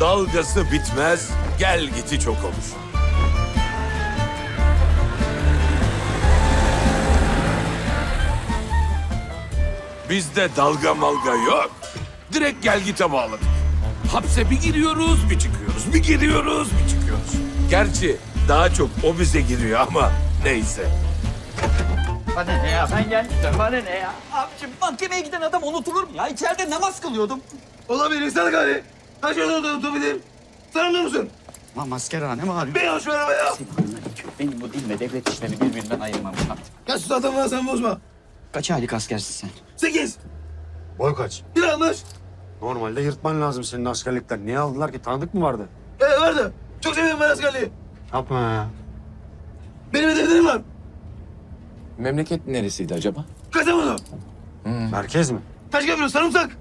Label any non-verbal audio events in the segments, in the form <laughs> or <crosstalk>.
dalgası bitmez, gel giti çok olur. Bizde dalga malga yok. Direkt gel gite bağladık. Hapse bir giriyoruz, bir çıkıyoruz. Bir giriyoruz, bir çıkıyoruz. Gerçi daha çok o bize giriyor ama neyse. Bana ne ya? Ben gelmiştim. Bana ne ya? Abicim mahkemeye giden adam unutulur mu ya? İçeride namaz kılıyordum. Olabilir sana gari. Kaç yıl oldu unutabilirim. Tanımıyor musun? Ama maskerane mi abi? Beni hoş ver arabaya. Benim bu dinle devlet işlerini birbirinden ayırmam lazım. Kaç sus adamı sen bozma. Kaç aylık askersin sen? Sekiz. Boy kaç? Bir anlaş. Normalde yırtman lazım senin askerlikten. Niye aldılar ki? Tanıdık mı vardı? Evet vardı. Çok seviyorum ben askerliği. Yapma ya. Benim hedeflerim var. Memleket neresiydi acaba? Kastamonu. Merkez mi? Taşköprü, sarımsak.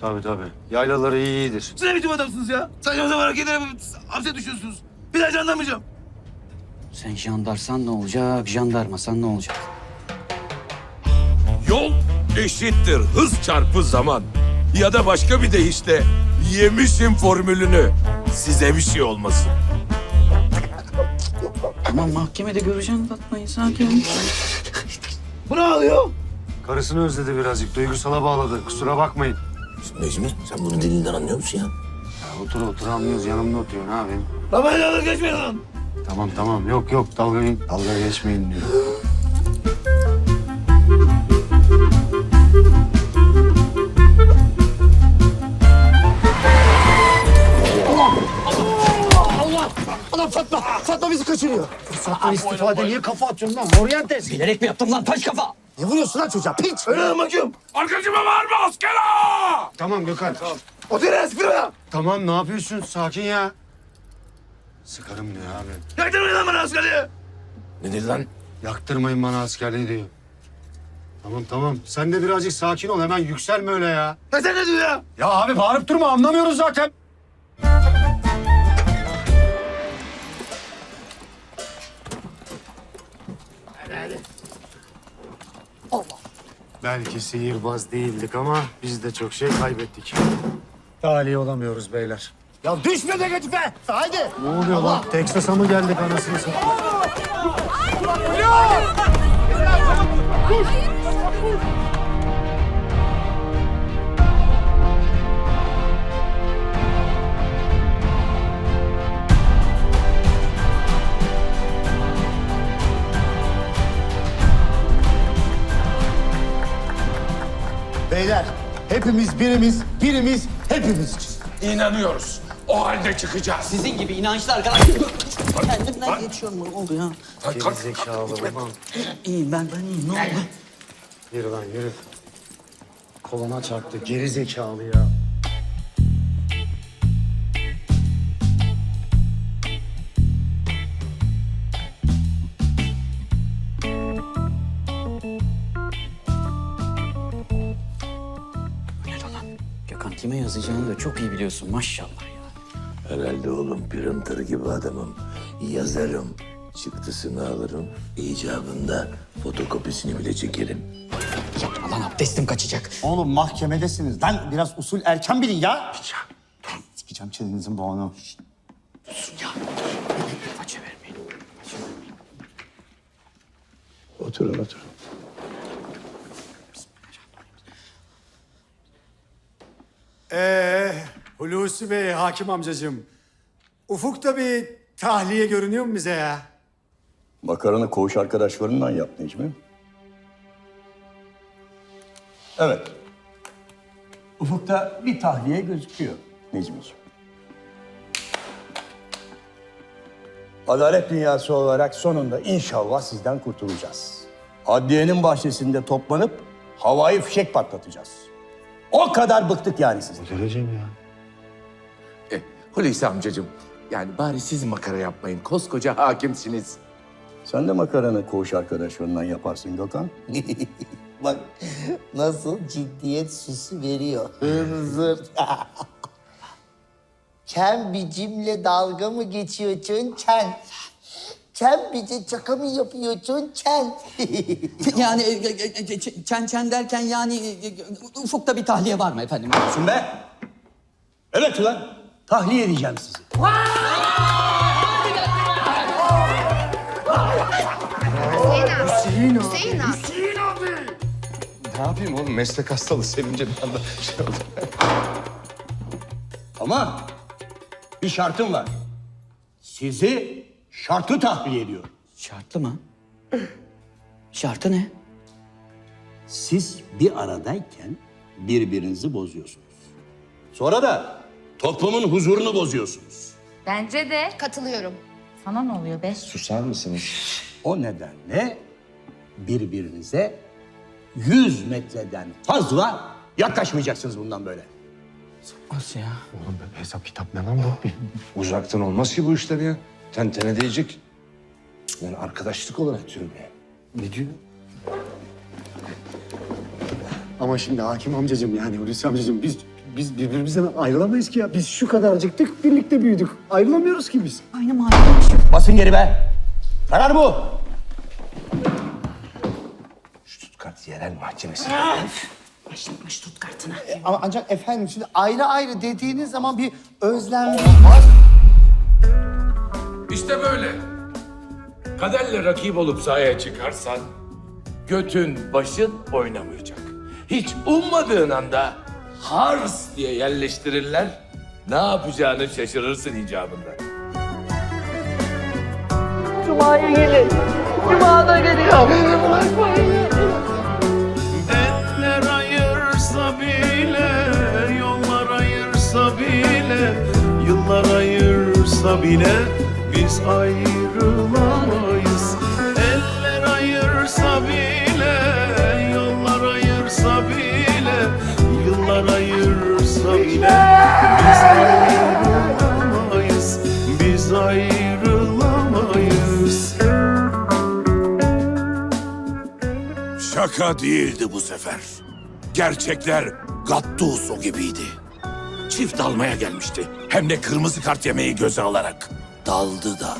Tabii tabii. Yaylaları iyi iyidir. Siz ne biçim adamsınız ya? Saçma sapan hareketlere hapse düşüyorsunuz. Bir daha canlanmayacağım. Sen jandarsan ne olacak? Jandarmasan ne olacak? Yol eşittir hız çarpı zaman. Ya da başka bir deyişle yemişim formülünü. Size bir şey olmasın. Tamam mahkemede göreceğim Fatma'yı sakin ol. Bu ne ağlıyor? Karısını özledi birazcık. Duygusala bağladı. Kusura bakmayın. Necmi sen bunun dilinden anlıyor musun ya? Ya otur otur anlıyoruz. Yanımda oturuyor. Ne yapayım? Baba dalga geçmeyin lan. Tamam tamam. Yok yok. Dalga, dalga geçmeyin diyor. Ulan Fatma! Fatma bizi kaçırıyor. Fırsattan istifade niye kafa atıyorsun lan? Morientes! Bilerek mi yaptım lan taş kafa? Ne vuruyorsun lan çocuğa? Piç! Öyle bakıyorum. Arkacıma var mı asker? Tamam Gökhan. Tamam. Otur ya sıkır bana. Tamam ne yapıyorsun? Sakin ya. Sıkarım diyor abi. Yaktırmayın lan bana askerliği. Ne dedi lan? Yaktırmayın bana askerliği diyor. Tamam tamam. Sen de birazcık sakin ol. Hemen yükselme öyle ya. Ya sen ne diyorsun ya? Ya abi bağırıp durma. Anlamıyoruz zaten. Belki sihirbaz değildik ama biz de çok şey kaybettik. Talih olamıyoruz beyler. Ya düşme negatife! Haydi! Ne oluyor lan? Texas'a mı geldik anasını satayım? Beyler, hepimiz birimiz, birimiz hepimiz. İnanıyoruz. O halde çıkacağız. Sizin gibi inançlı arkadaş. Kendimden geçiyorum ne oldu ya? Geri zekalı ulan. İyiyim ben ben iyiyim ne oldu? Yürü lan yürü. Koluna çarptı. Geri zekalı ya. Kime yazacağını da çok iyi biliyorsun maşallah ya. Herhalde oğlum printer gibi adamım. Yazarım, çıktısını alırım. icabında fotokopisini bile çekerim. Ya lan abdestim kaçacak. Oğlum mahkemedesiniz. Lan biraz usul erken bilin ya. Sikeceğim çeninizin boğunu. Faça vermeyin. Oturun oturun. Ee, Hulusi Bey, hakim amcacığım. Ufukta bir tahliye görünüyor mu bize ya? Makaranı koğuş arkadaşlarından yap Necmi. Evet. Ufukta bir tahliye gözüküyor Necmi'ciğim. Adalet dünyası olarak sonunda inşallah sizden kurtulacağız. Adliyenin bahçesinde toplanıp havai fişek patlatacağız. O kadar bıktık yani sizden. Göreceğim ya. E, Hulusi amcacığım, yani bari siz makara yapmayın. Koskoca hakimsiniz. Sen de makaranı koğuş arkadaşlarından yaparsın Gökhan. <laughs> Bak nasıl ciddiyet süsü veriyor. Hınzır. Sen <laughs> bicimle dalga mı geçiyorsun sen? Sen bize şaka mı yapıyorsun sen? <laughs> Yani e, e, e, ç- çen çen derken yani e, e, ufukta bir tahliye var mı efendim? Sus be! Evet ulan. Tahliye edeceğim sizi. Hüseyin abi. Hüseyin abi. Ne yapayım oğlum meslek hastalığı sevince bir anda <laughs> şey oldu. Ama bir şartım var. Sizi şartı tahliye ediyorum. Şartlı mı? Şartı ne? Siz bir aradayken birbirinizi bozuyorsunuz. Sonra da toplumun huzurunu bozuyorsunuz. Bence de. Katılıyorum. Sana ne oluyor be? Susar mısınız? O nedenle birbirinize 100 metreden fazla yaklaşmayacaksınız bundan böyle. Nasıl ya? Oğlum be, hesap kitap ne lan bu? Uzaktan olmaz ki bu işler ya. Tentene değecek. Yani arkadaşlık olarak diyorum ya. Ne diyor? Ama şimdi hakim amcacığım yani Hulusi amcacığım biz biz birbirimizden ayrılamayız ki ya. Biz şu kadarcıktık birlikte büyüdük. Ayrılamıyoruz ki biz. Aynı mahalleymiş. Basın geri be. Karar bu. Stuttgart Yerel Mahkemesi. Başlatmış tut kartına. Ama ancak efendim şimdi ayrı ayrı dediğiniz zaman bir özlem İşte böyle. Kaderle rakip olup sahaya çıkarsan götün başın oynamayacak. Hiç ummadığın anda hars diye yerleştirirler. Ne yapacağını şaşırırsın icabında. Eller ayırsa bile, yollar ayırsa bile, yıllar ayırsa bile biz ayrılamayız. Eller ayırsa bile, yollar ayırsa bile, yıllar ayırsa bile biz ayrılamayız. Biz ayrılamayız. Şaka değildi bu sefer. Gerçekler Gattuso gibiydi. Çift almaya gelmişti. Hem de kırmızı kart yemeyi göze alarak. Daldı da.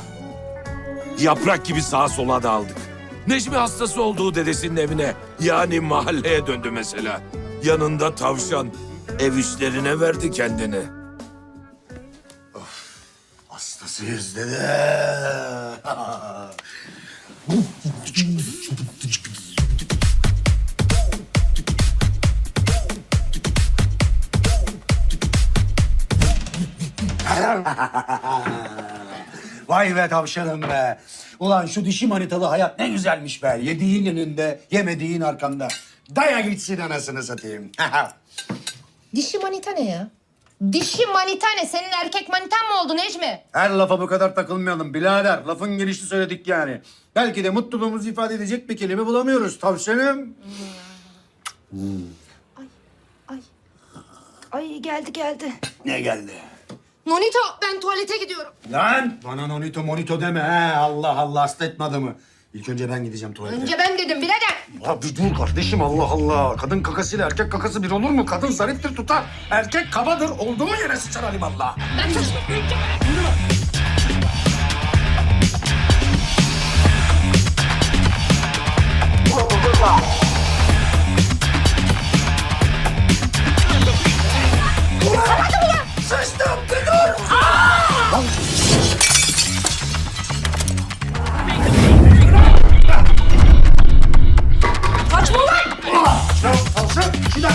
Yaprak gibi sağa sola daldık. Necmi hastası olduğu dedesinin evine yani mahalleye döndü mesela. Yanında tavşan. Ev işlerine verdi kendini. Hastasıyız dede. <laughs> Vay be tavşanım be. Ulan şu dişi manitalı hayat ne güzelmiş be. Yediğin önünde, yemediğin arkanda. Daya gitsin anasını satayım. <laughs> Dişi manita ne ya? Dişi manita ne? Senin erkek manitan mı oldu Necmi? Her lafa bu kadar takılmayalım birader. Lafın gelişi söyledik yani. Belki de mutluluğumuzu ifade edecek bir kelime bulamıyoruz tavşanım. Ay. Ay geldi geldi. Ne geldi? Nonito ben tuvalete gidiyorum. Lan bana nonito monito deme he. Allah Allah hasta etme adamı. İlk önce ben gideceğim tuvalete. Önce ben dedim birader. Ya bir dur kardeşim Allah Allah. Kadın kakasıyla erkek kakası bir olur mu? Kadın zariftir tutar. Erkek kabadır. Oldu mu yere sıçar Allah. Kaçma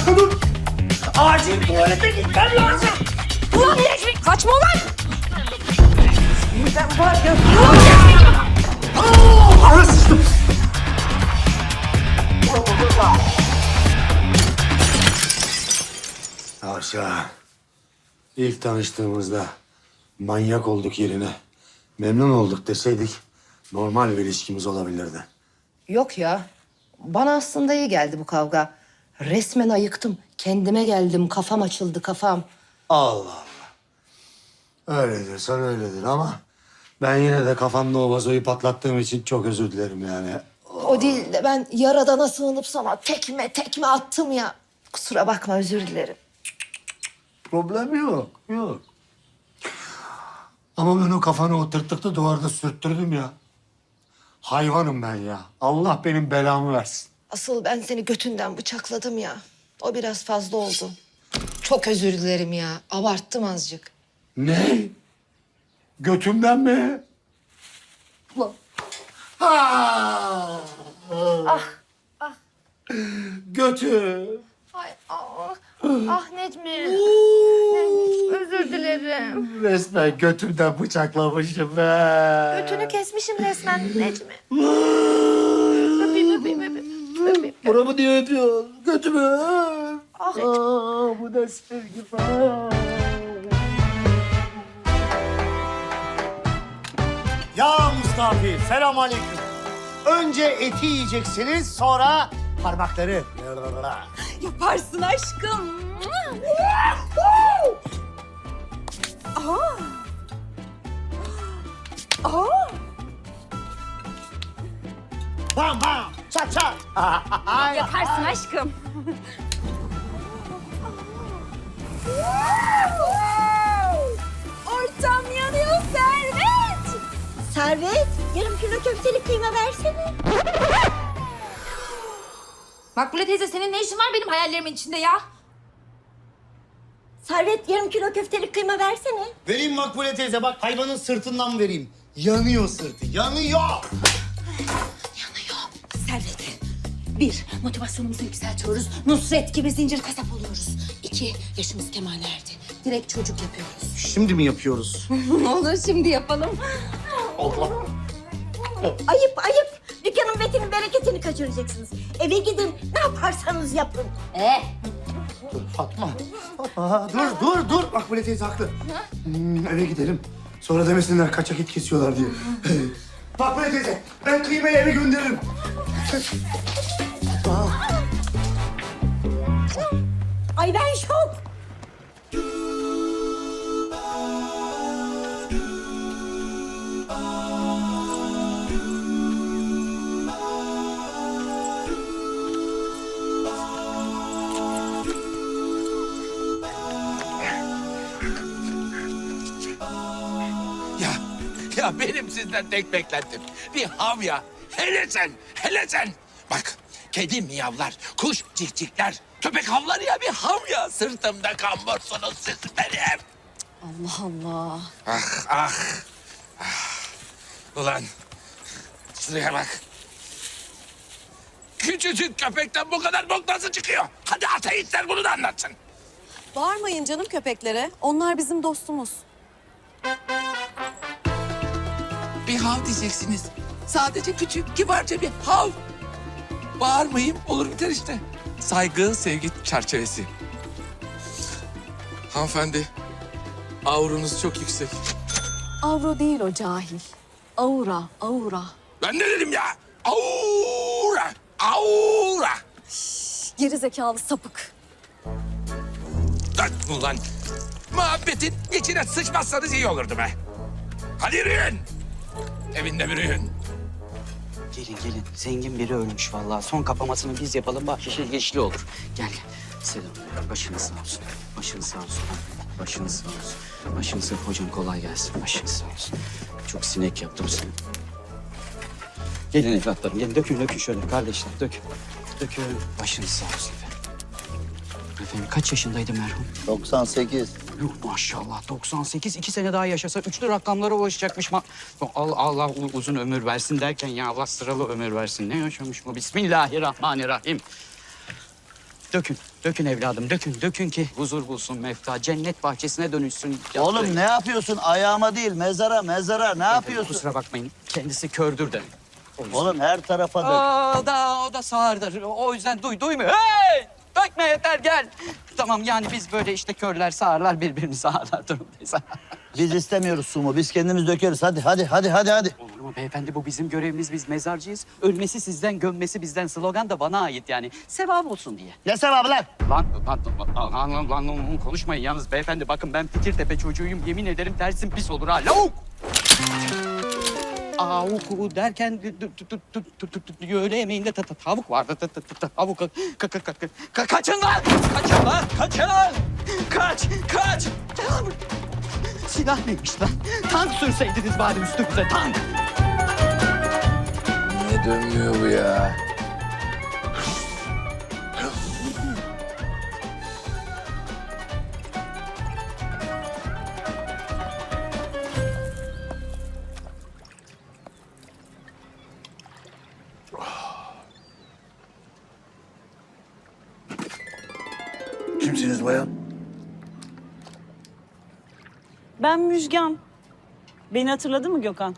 dur. Acil tuvalete gitmem lazım. Ulan Necmi kaçma ulan! Ben var ya. Ara sıçtım. Tavşan. İlk tanıştığımızda manyak olduk yerine. Memnun olduk deseydik normal bir ilişkimiz olabilirdi. Yok ya. Bana aslında iyi geldi bu kavga. Resmen ayıktım. Kendime geldim. Kafam açıldı kafam. Allah Allah. Öyledir, sen öyledir ama ben yine de kafamda o vazoyu patlattığım için çok özür dilerim yani. O değil de ben yaradana sığınıp sana tekme tekme attım ya. Kusura bakma özür dilerim. Problem yok, yok. Ama ben o kafanı o tırtıklı duvarda sürttürdüm ya. Hayvanım ben ya. Allah benim belamı versin. Asıl ben seni götünden bıçakladım ya. O biraz fazla oldu. Çok özür dilerim ya. Abarttım azıcık. Ne? Götümden mi? Ah. Ah. Götüm. Ay, ah, ah Necmi. Özür dilerim. Resmen götümden bıçaklamışım be. Götünü kesmişim resmen Necmi. Buramı diye öpüyor. Götümü. Ah, Aa, bu da sevgi falan. Ya Mustafa selam aleyküm. Önce eti yiyeceksiniz sonra parmakları. Yaparsın aşkım. Bam bam çat çat. <laughs> Yaparsın aşkım. Ortam yanıyor Servet. Servet, yarım kilo köfteli kıyma versene. Makbule teyze senin ne işin var benim hayallerimin içinde ya? Servet, yarım kilo köfteli kıyma versene. Vereyim Makbule teyze bak hayvanın sırtından vereyim. Yanıyor sırtı yanıyor. Bir, motivasyonumuzu yükseltiyoruz. Nusret gibi zincir kasap oluyoruz. İki, yaşımız kemale erdi. Direkt çocuk yapıyoruz. Şimdi mi yapıyoruz? <laughs> ne olur şimdi yapalım. Ayıp, ayıp. Dükkanın betinin bereketini kaçıracaksınız. Eve gidin, ne yaparsanız yapın. Ee, Fatma. Fatma dur dur dur. Makbule teyze haklı. Hmm, eve gidelim. Sonra demesinler kaçak et kesiyorlar diye. Makbule teyze ben kıymayı eve gönderirim. <laughs> Ben şok. Ya, ya benim sizden tek beklentim bir havya. Hele sen, hele sen. Bak, kedi miyavlar, kuş cikcikler, köpek havlar ya bir havya. Sırtımda kambursunuz siz benim. Allah Allah. Ah, ah, ah. Ulan, şuraya bak. Küçücük köpekten bu kadar bok nasıl çıkıyor? Hadi ateistler bunu da anlatsın. Bağırmayın canım köpeklere. Onlar bizim dostumuz. Bir hav diyeceksiniz. Sadece küçük, kibarca bir hav. Bağırmayayım, olur biter işte. Saygı, sevgi çerçevesi. Hanımefendi, aurunuz çok yüksek. Avro değil o cahil. Aura, aura. Ben ne dedim ya? Aura, aura. Geri zekalı sapık. Lan ulan, muhabbetin içine sıçmazsanız iyi olurdu be. Hadi yürüyün. Evinde yürüyün. Gelin gelin. Zengin biri ölmüş vallahi. Son kapamasını biz yapalım. Bahşişe geçli olur. Gel gel. Selam. Başınız sağ olsun. Başınız sağ olsun. Başınız sağ olsun. Başınız sağ Hocam kolay gelsin. Başınız sağ olsun. Çok sinek yaptım seni. Gelin evlatlarım. Gelin dökün dökün şöyle kardeşler. Dökün. Dökün. Başınız sağ olsun efendim. Kaç yaşındaydı merhum? 98. Yuh maşallah 98 iki sene daha yaşasa üçlü rakamlara ulaşacakmış. Ma Allah, Allah uzun ömür versin derken ya Allah sıralı ömür versin. Ne yaşamış bu? Bismillahirrahmanirrahim. Dökün, dökün evladım, dökün, dökün ki huzur bulsun mefta, cennet bahçesine dönüşsün. Oğlum ne yapıyorsun? Ayağıma değil, mezara, mezara. Ne yapıyorsun? Kusura bakmayın, kendisi kördür de. Oğlum her tarafa dök. Aa, o da, o da sağırdır. O yüzden duy, duymuyor. Hey! Dökme yeter gel. Tamam yani biz böyle işte körler, sağırlar birbirini sağırlar durumdayız. <laughs> Biz istemiyoruz sumu. Biz kendimiz dökeriz. Hadi, hadi, hadi, hadi, hadi. Olur mu beyefendi bu bizim görevimiz biz mezarcıyız. Ölmesi sizden gömmesi bizden slogan da bana ait yani. Sevap olsun diye. Ne sevabı lan? Lan lan lan lan, lan, lan, lan, konuşmayın yalnız beyefendi bakın ben Fikirtepe çocuğuyum yemin ederim dersin pis olur ha lavuk avuku derken öğle yemeğinde tavuk vardı. Tavuk kaçın lan! Kaçın lan! Kaçın! Kaç! Kaç! Silah neymiş lan? Tank sürseydiniz bari üstümüze tank! Niye dönmüyor bu ya? Kimsiniz bayan? Ben Müjgan. Beni hatırladı mı Gökhan?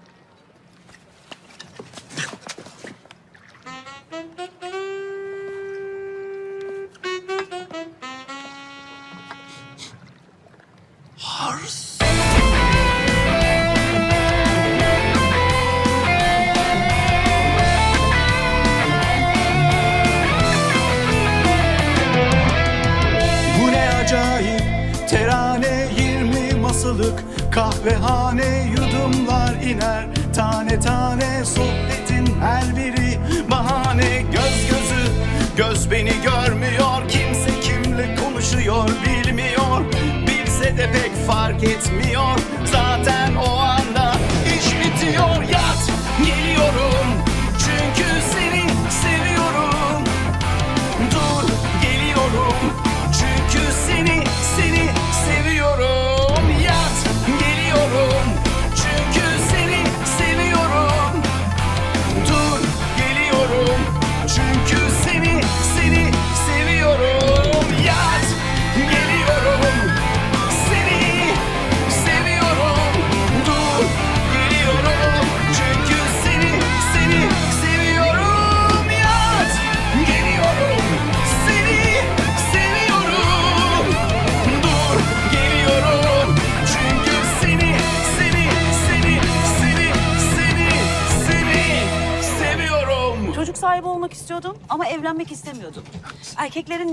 Masalık kahvehane yudumlar iner. Tane tane sohbetin her biri bahane. Göz gözü göz beni görmüyor. Kimse kimle konuşuyor bilmiyor. Bilse de pek fark etmiyor. Zaten o anda iş bitiyor. Yat geliyorum. Çünkü seni seviyorum. Dur geliyorum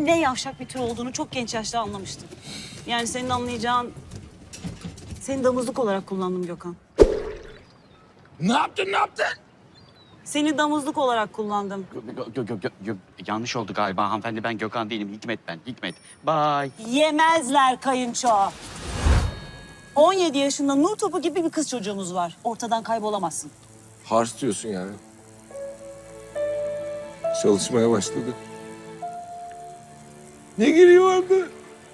ne yavşak bir tür olduğunu çok genç yaşta anlamıştım. Yani senin anlayacağın... Seni damızlık olarak kullandım Gökhan. Ne yaptın ne yaptın? Seni damızlık olarak kullandım. Gö- gö- gö- gö- yanlış oldu galiba hanımefendi. Ben Gökhan değilim. Hikmet ben. Hikmet. Bye. Yemezler kayınço. 17 yaşında nur topu gibi bir kız çocuğumuz var. Ortadan kaybolamazsın. Hars diyorsun yani. Çalışmaya başladı. Ne giriyordu?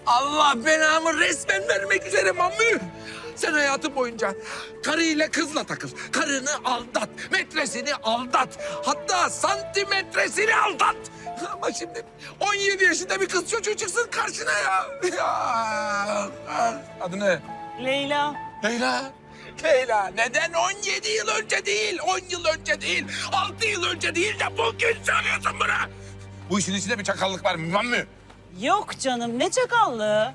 Allah belamı resmen vermek üzere Mamü. Sen hayatın boyunca karıyla kızla takıl. Karını aldat, metresini aldat. Hatta santimetresini aldat. Ama şimdi 17 yaşında bir kız çocuğu çıksın karşına ya. ya. Adı ne? Leyla. Leyla. Leyla neden 17 yıl önce değil, 10 yıl önce değil, 6 yıl önce değil de bugün söylüyorsun bunu? Bu işin içinde bir çakallık var mı mü? Yok canım ne çakallığı.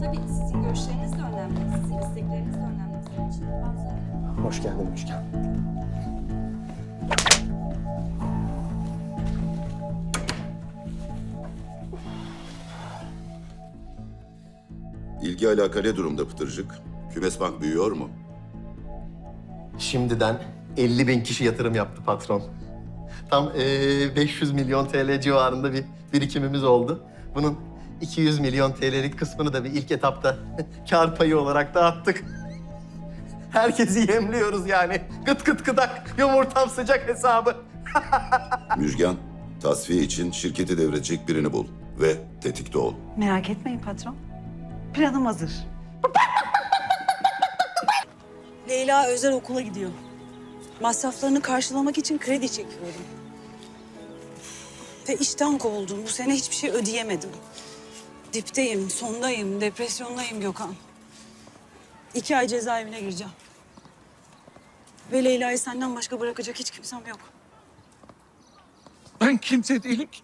Tabii sizin görüşleriniz de önemli. Sizin istekleriniz de önemli bizim için. Bazı Hoş geldin Müşken. İlgi alaka ne durumda Pıtırcık? Kümes Bank büyüyor mu? Şimdiden 50 bin kişi yatırım yaptı patron. Tam eee, 500 milyon TL civarında bir birikimimiz oldu. Bunun 200 milyon TL'lik kısmını da bir ilk etapta <laughs> kar payı olarak dağıttık. <laughs> Herkesi yemliyoruz yani. Gıt gıt gıdak, yumurtam sıcak hesabı. <laughs> Müjgan, tasfiye için şirketi devredecek birini bul ve tetikte ol. Merak etmeyin patron. Planım hazır. Leyla özel okula gidiyor. Masraflarını karşılamak için kredi çekiyorum. Ve işten kovuldum. Bu sene hiçbir şey ödeyemedim. Dipteyim, sondayım, depresyondayım Gökhan. İki ay cezaevine gireceğim. Ve Leyla'yı senden başka bırakacak hiç kimsem yok. Ben kimse değilim ki.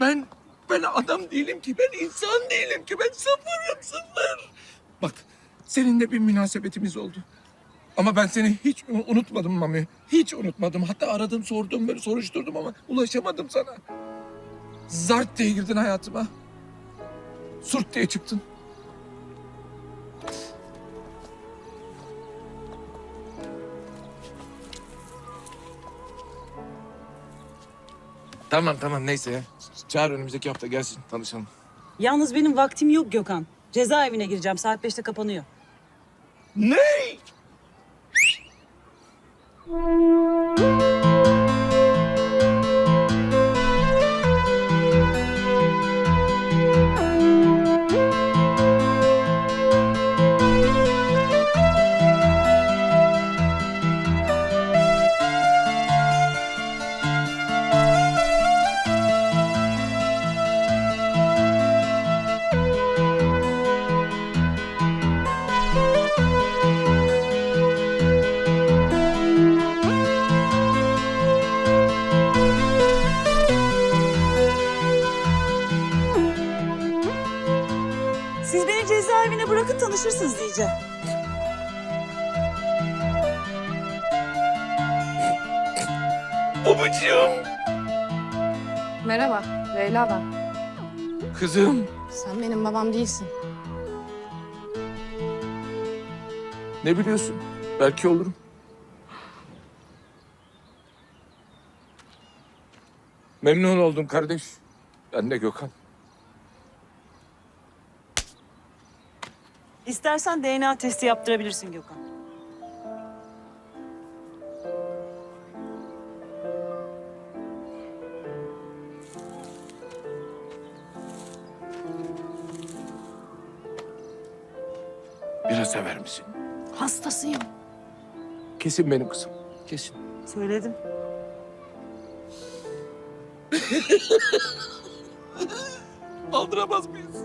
Ben, ben adam değilim ki. Ben insan değilim ki. Ben sıfırım sıfır. Bak seninle bir münasebetimiz oldu. Ama ben seni hiç unutmadım Mami. Hiç unutmadım. Hatta aradım, sordum, böyle soruşturdum ama ulaşamadım sana. Zart diye girdin hayatıma. Surt diye çıktın. Tamam tamam neyse ya. Çağır önümüzdeki hafta gelsin tanışalım. Yalnız benim vaktim yok Gökhan. Cezaevine gireceğim. Saat beşte kapanıyor. Ne? Tanışırsınız iyice. Babacığım. Merhaba, Leyla ben. Kızım. Sen benim babam değilsin. Ne biliyorsun? Belki olurum. Memnun oldum kardeş. Ben de Gökhan. İstersen DNA testi yaptırabilirsin Gökhan. Biraz sever misin? Hastasıyım. Kesin benim kızım. Kesin. Söyledim. <laughs> Aldıramaz mıyız?